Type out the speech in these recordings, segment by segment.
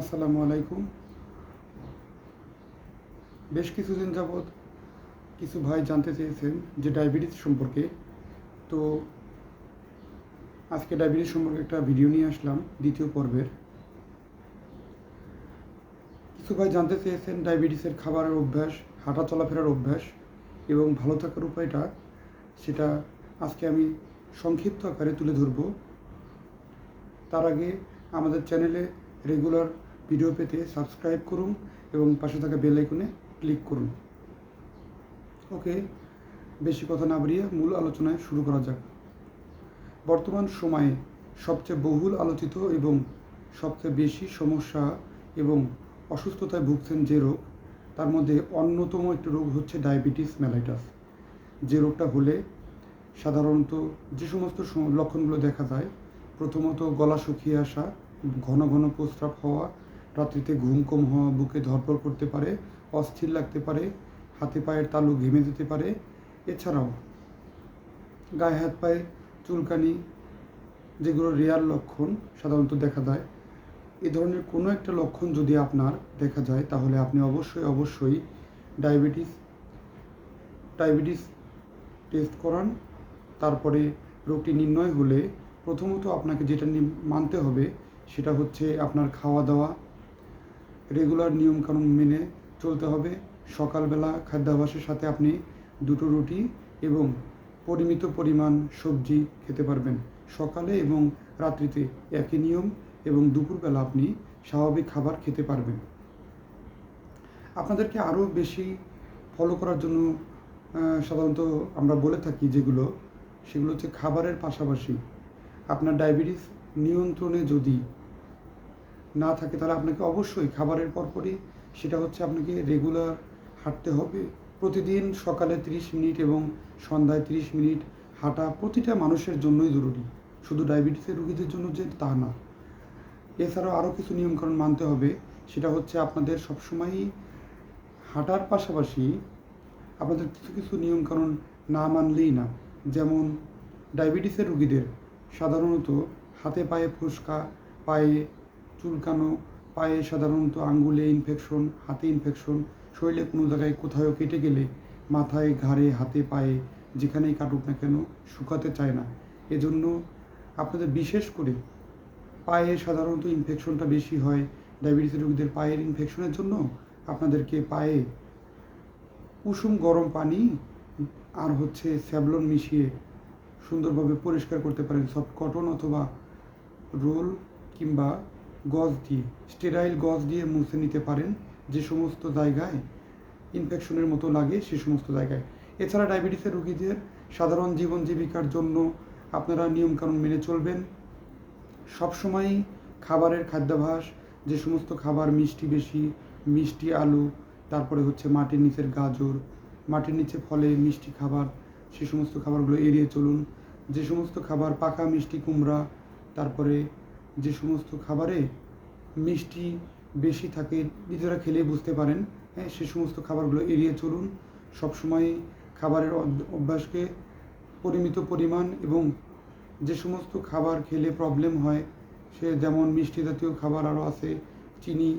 আসসালামু আলাইকুম। বেশ কিছুদিন যাবৎ কিছু ভাই জানতে চেয়েছেন যে ডায়াবেটিস সম্পর্কে। তো আজকে ডায়াবেটিস সম্পর্কে একটা ভিডিও নিয়ে আসলাম, দ্বিতীয় পর্বের। কিছু ভাই জানতে চেয়েছেন ডায়াবেটিসের খাবারের অভ্যাস, হাঁটা চলাফেরার অভ্যাস এবং ভালো থাকার উপায়টা। সেটা আজকে আমি সংক্ষিপ্ত আকারে তুলে ধরব। তার আগে আমাদের চ্যানেলে রেগুলার ভিডিও পেতে সাবস্ক্রাইব করুন এবং পাশে থাকা বেল আইকনে ক্লিক করুন। ওকে, বেশি কথা না বাড়িয়ে মূল আলোচনায় শুরু করা যাক। বর্তমান সময়ে সবচেয়ে বহুল আলোচিত এবং সবচেয়ে বেশি সমস্যা এবং অসুস্থতায় ভুগছেন যে রোগ, তার মধ্যে অন্যতম একটি রোগ হচ্ছে ডায়াবেটিস মেলাইটাস। যে রোগটা হলে সাধারণত যে সমস্ত লক্ষণগুলো দেখা যায়, প্রথমত গলা শুকিয়ে আসা, ঘন ঘন প্রস্রাব হওয়া রাত্রিতে ঘুম কম হওয়া, বুকে ধরপড় করতে পারে, অস্থির লাগতে পারে, হাতে পায়ের তালু ঘেমে যেতে পারে। এছাড়াও, গায়ে হাত পায়ে, চুলকানি যেগুলো রেয়ার লক্ষণ সাধারণত দেখা যায়। এ ধরনের কোনো একটা লক্ষণ যদি আপনার দেখা যায়, তাহলে আপনি অবশ্যই অবশ্যই ডায়াবেটিস ডায়াবেটিস টেস্ট করান। তারপরে রোগটি নির্ণয় হলে প্রথমত আপনাকে যেটা মানতে হবে, সেটা হচ্ছে আপনার খাওয়া দাওয়া রেগুলার নিয়মকানুন মেনে চলতে হবে। সকালবেলা খাদ্যাভ্যাসের সাথে আপনি দুটো রুটি এবং পরিমিত পরিমাণ সবজি খেতে পারবেন। সকালে এবং রাত্রিতে একই নিয়ম এবং দুপুরবেলা আপনি স্বাভাবিক খাবার খেতে পারবেন। আপনাদেরকে আরও বেশি ফলো করার জন্য সাধারণত আমরা বলে থাকি যেগুলো, সেগুলো হচ্ছে খাবারের পাশাপাশি। আপনার ডায়াবেটিস নিয়ন্ত্রণে যদি না থাকে তাহলে আপনাকে অবশ্যই খাবারের পরপরই সেটা হচ্ছে আপনাকে রেগুলার হাঁটতে হবে। প্রতিদিন সকালে 30 মিনিট এবং সন্ধ্যায় 30 মিনিট হাঁটা প্রতিটা মানুষের জন্যই জরুরি। শুধু ডায়াবেটিসের রোগীদের জন্য যে তা না। এছাড়াও আরও কিছু নিয়মকানুন মানতে হবে। সেটা হচ্ছে আপনাদের সবসময়ই হাঁটার পাশাপাশি আপনাদের কিছু কিছু নিয়মকানুন না মানলেই না। যেমন ডায়াবেটিসের রোগীদের সাধারণত হাতে পায়ে ফুসকা, পায়ে চুলকানো, পায়ে সাধারণত আঙ্গুলে ইনফেকশন হাতে ইনফেকশন শরীরে কোনো জায়গায় কোথাও কেটে গেলে মাথায়, ঘাড়ে, হাতে, পায়ে যেখানেই কাটুক না কেন শুকাতে চায় না। এজন্য আপনাদের বিশেষ করে পায়ে সাধারণত ইনফেকশনটা বেশি হয় ডায়াবেটিসের রোগীদের পায়ের ইনফেকশনের জন্য। আপনাদেরকে পায়ে উষুম গরম পানি আর হচ্ছে স্যাভলন মিশিয়ে সুন্দরভাবে পরিষ্কার করতে পারেন। সফট কটন অথবা রোল কিংবা গজ দিয়ে, স্টেরাইল গজ দিয়ে মুছে নিতে পারেন যে সমস্ত জায়গায় ইনফেকশনের মতো লাগে সে সমস্ত জায়গায়। এছাড়া ডায়াবেটিসের রোগীদের সাধারণ জীবন জীবিকার জন্য আপনারা নিয়মকানুন মেনে চলবেন। সবসময়ই খাবারের খাদ্যাভাস, যে সমস্ত খাবার মিষ্টি বেশি, মিষ্টি আলু, তারপরে হচ্ছে মাটির নিচের গাজর, মাটির নিচে ফলে মিষ্টি খাবার, সে সমস্ত খাবারগুলো এড়িয়ে চলুন। যে সমস্ত খাবার পাকা মিষ্টি কুমড়া, তারপরে যে সমস্ত খাবারে মিষ্টি বেশি থাকে, নিজেরা খেলে বুঝতে পারেন হ্যাঁ সে সমস্ত খাবারগুলো এড়িয়ে চলুন। সবসময় খাবারের অভ্যাসকে পরিমিত পরিমাণ এবং যে সমস্ত খাবার খেলে প্রবলেম হয়, সে যেমন মিষ্টি জাতীয় খাবার আরও আছে, চিনি,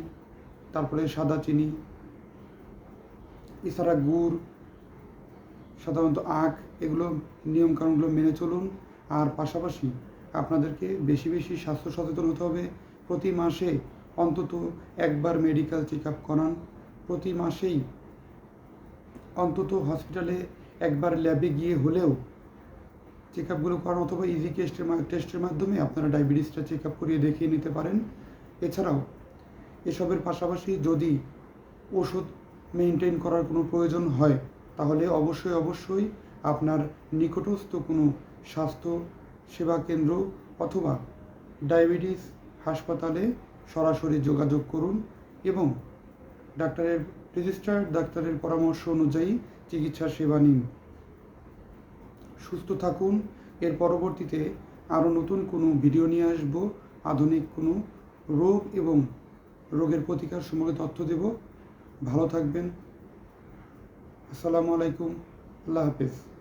তারপরে সাদা চিনি, এছাড়া গুড়, সাধারণত আখ, এগুলো নিয়মকানুনগুলো মেনে চলুন। আর পাশাপাশি আপনাদেরকে বেশি বেশি স্বাস্থ্য সচেতন হতে হবে। প্রতি মাসে অন্তত একবার মেডিকেল চেক আপ করান। প্রতি মাসেই অন্তত হসপিটালে একবার ল্যাবে গিয়ে হলেও চেক আপগুলো করান অথবা ইজি টেস্টের টেস্টের মাধ্যমে আপনারা ডায়াবেটিসটা চেক আপ করিয়ে দেখিয়ে নিতে পারেন। এছাড়াও এসবের পাশাপাশি যদি ওষুধ মেনটেন করার কোনো প্রয়োজন হয়, তাহলে অবশ্যই অবশ্যই আপনার নিকটস্থ কোনো স্বাস্থ্য সেবা কেন্দ্র অথবা ডায়াবেটিস হাসপাতালে সরাসরি যোগাযোগ করুন এবং ডাক্তারের, রেজিস্টার্ড ডাক্তারের পরামর্শ অনুযায়ী চিকিৎসা সেবা নিন। সুস্থ থাকুন। এর পরবর্তীতে আরও নতুন কোনো ভিডিও নিয়ে আসব। আধুনিক কোনো রোগ এবং রোগের প্রতিকার সম্পর্কে তথ্য দেব। ভালো থাকবেন। আসসালামু আলাইকুম। আল্লাহ হাফেজ।